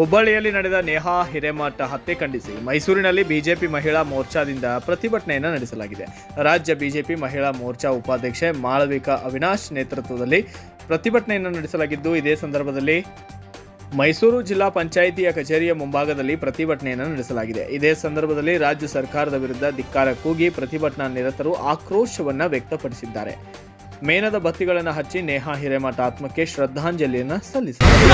ಹುಬ್ಬಳ್ಳಿಯಲ್ಲಿ ನಡೆದ ನೇಹಾ ಹಿರೇಮಠ ಹತ್ಯೆ ಖಂಡಿಸಿ ಮೈಸೂರಿನಲ್ಲಿ ಬಿಜೆಪಿ ಮಹಿಳಾ ಮೋರ್ಚಾದಿಂದ ಪ್ರತಿಭಟನೆಯನ್ನು ನಡೆಸಲಾಗಿದೆ. ರಾಜ್ಯ ಬಿಜೆಪಿ ಮಹಿಳಾ ಮೋರ್ಚಾ ಉಪಾಧ್ಯಕ್ಷೆ ಮಾಳವಿಕಾ ಅವಿನಾಶ್ ನೇತೃತ್ವದಲ್ಲಿ ಪ್ರತಿಭಟನೆಯನ್ನು ನಡೆಸಲಾಗಿದ್ದು, ಇದೇ ಸಂದರ್ಭದಲ್ಲಿ ಮೈಸೂರು ಜಿಲ್ಲಾ ಪಂಚಾಯಿತಿಯ ಕಚೇರಿಯ ಮುಂಭಾಗದಲ್ಲಿ ಪ್ರತಿಭಟನೆಯನ್ನು ನಡೆಸಲಾಗಿದೆ. ಇದೇ ಸಂದರ್ಭದಲ್ಲಿ ರಾಜ್ಯ ಸರ್ಕಾರದ ವಿರುದ್ಧ ಧಿಕ್ಕಾರ ಕೂಗಿ ಪ್ರತಿಭಟನಾ ನಿರತರು ಆಕ್ರೋಶವನ್ನು ವ್ಯಕ್ತಪಡಿಸಿದ್ದಾರೆ. ಮೇನದ ಬತ್ತಿಗಳನ್ನು ಹಚ್ಚಿ ನೇಹಾ ಹಿರೇಮಠ ಆತ್ಮಕ್ಕೆ ಶ್ರದ್ಧಾಂಜಲಿಯನ್ನು ಸಲ್ಲಿಸಿದ್ದಾರೆ.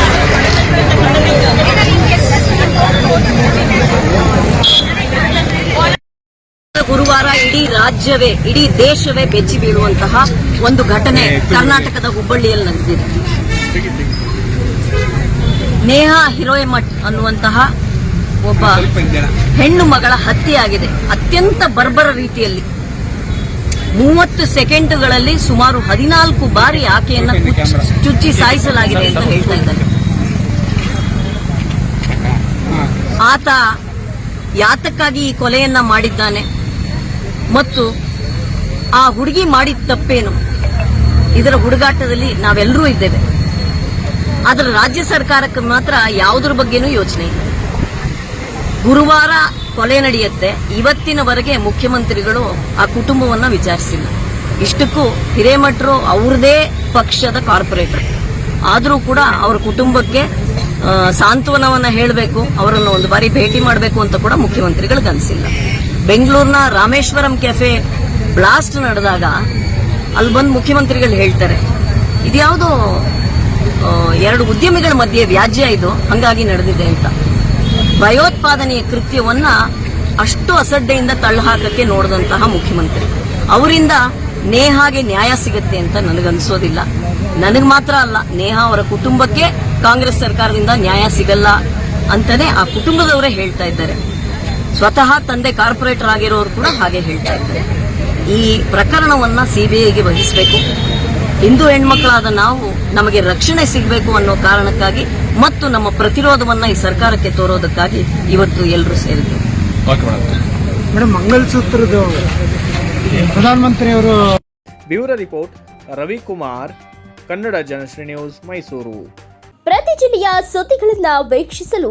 ಗುರುವಾರ ಇಡೀ ರಾಜ್ಯವೇ ಇಡೀ ದೇಶವೇ ಬೆಚ್ಚಿ ಬೀಳುವಂತಹ ಒಂದು ಘಟನೆ ಕರ್ನಾಟಕದ ಹುಬ್ಬಳ್ಳಿಯಲ್ಲಿ ನಡೆದಿದೆ ನೇಹಾ ಹಿರೋಯಮಠ್ ಅನ್ನುವಂತಹ ಒಬ್ಬ ಹೆಣ್ಣು ಮಗಳ ಹತ್ಯೆಯಾಗಿದೆ ಅತ್ಯಂತ ಬರ್ಬರ ರೀತಿಯಲ್ಲಿ ಮೂವತ್ತು ಸೆಕೆಂಡುಗಳಲ್ಲಿ ಸುಮಾರು ಹದಿನಾಲ್ಕು ಬಾರಿ ಆಕೆಯನ್ನ ಚುಚ್ಚಿ ಸಾಯಿಸಲಾಗಿದೆ ಅಂತ ಹೇಳ್ತಾ ಇದ್ದಾರೆ ಆತ ಯಾತಕ್ಕಾಗಿ ಈ ಕೊಲೆಯನ್ನ ಮಾಡಿದ್ದಾನೆ ಮತ್ತು ಆ ಹುಡುಗಿ ಮಾಡಿದ ತಪ್ಪೇನು? ಇದರ ಹುಡುಗಾಟದಲ್ಲಿ ನಾವೆಲ್ಲರೂ ಇದ್ದೇವೆ. ಆದರೆ ರಾಜ್ಯ ಸರ್ಕಾರಕ್ಕೆ ಮಾತ್ರ ಯಾವುದ್ರ ಬಗ್ಗೆನೂ ಯೋಚನೆ ಇಲ್ಲ. ಗುರುವಾರ ಕೊಲೆ ನಡೆಯುತ್ತೆ. ಇವತ್ತಿನವರೆಗೆ ಮುಖ್ಯಮಂತ್ರಿಗಳು ಆ ಕುಟುಂಬವನ್ನ ವಿಚಾರಿಸಿಲ್ಲ. ಇಷ್ಟಕ್ಕೂ ಹಿರೇಮಠರು ಅವ್ರದೇ ಪಕ್ಷದ ಕಾರ್ಪೊರೇಟರ್. ಆದರೂ ಕೂಡ ಅವರ ಕುಟುಂಬಕ್ಕೆ ಸಾಂತ್ವನವನ್ನ ಹೇಳಬೇಕು, ಅವರನ್ನು ಒಂದು ಬಾರಿ ಭೇಟಿ ಮಾಡಬೇಕು ಅಂತ ಕೂಡ ಮುಖ್ಯಮಂತ್ರಿಗಳಿಗೆ ಅನಿಸಿಲ್ಲ ಬೆಂಗಳೂರಿನ ರಾಮೇಶ್ವರಂ ಕೆಫೆ ಬ್ಲಾಸ್ಟ್ ನಡೆದಾಗ ಅಲ್ಲಿ ಬಂದು ಮುಖ್ಯಮಂತ್ರಿಗಳು ಹೇಳ್ತಾರೆ, ಇದ್ಯಾವುದೋ ಎರಡು ಉದ್ಯಮಿಗಳ ಮಧ್ಯೆ ವ್ಯಾಜ್ಯ ಇದು, ಹಂಗಾಗಿ ನಡೆದಿದೆ ಅಂತ. ಭಯೋತ್ಪಾದನೆಯ ಕೃತ್ಯವನ್ನ ಅಷ್ಟು ಅಸಡ್ಡೆಯಿಂದ ತಳ್ಳಹಾಕಕ್ಕೆ ನೋಡಿದಂತಹ ಮುಖ್ಯಮಂತ್ರಿ. ಅವರಿಂದ ನೇಹಾಗೆ ನ್ಯಾಯ ಸಿಗುತ್ತೆ ಅಂತ ನನಗನ್ಸೋದಿಲ್ಲ. ನನಗೆ ಮಾತ್ರ ಅಲ್ಲ, ನೇಹಾ ಅವರ ಕುಟುಂಬಕ್ಕೆ ಕಾಂಗ್ರೆಸ್ ಸರ್ಕಾರದಿಂದ ನ್ಯಾಯ ಸಿಗಲ್ಲ ಅಂತಾನೆ ಆ ಕುಟುಂಬದವರೇ ಹೇಳ್ತಾ ಇದ್ದಾರೆ. ಸ್ವತಃ ತಂದೆ ಕಾರ್ಪೊರೇಟರ್ ಆಗಿರೋರು ಕೂಡ ಹಾಗೆ ಹೇಳ್ತಾ ಇದ್ದಾರೆ. ಈ ಪ್ರಕರಣವನ್ನ ಸಿಬಿಐಗೆ ವಹಿಸಬೇಕು. ಹಿಂದೂ ಹೆಣ್ಮಕ್ಳಾದ ನಾವು ನಮಗೆ ರಕ್ಷಣೆ ಸಿಗಬೇಕು ಅನ್ನೋ ಕಾರಣಕ್ಕಾಗಿ ಮತ್ತು ನಮ್ಮ ಪ್ರತಿರೋಧವನ್ನ ಈ ಸರ್ಕಾರಕ್ಕೆ ತೋರೋದಕ್ಕಾಗಿ ಇವತ್ತು ಎಲ್ಲರೂ ಸೇರಿದ್ರು ಮೇಡಮ್. ಮಂಗಲಸೂತ್ರದ ಪ್ರಧಾನಮಂತ್ರಿಯವರು bureau report Ravikumar Kannada Janashri news Mysuru. ಪ್ರತಿ ಜಿಲ್ಲೆಯ ಸುದ್ದಿಗಳನ್ನ ವೀಕ್ಷಿಸಲು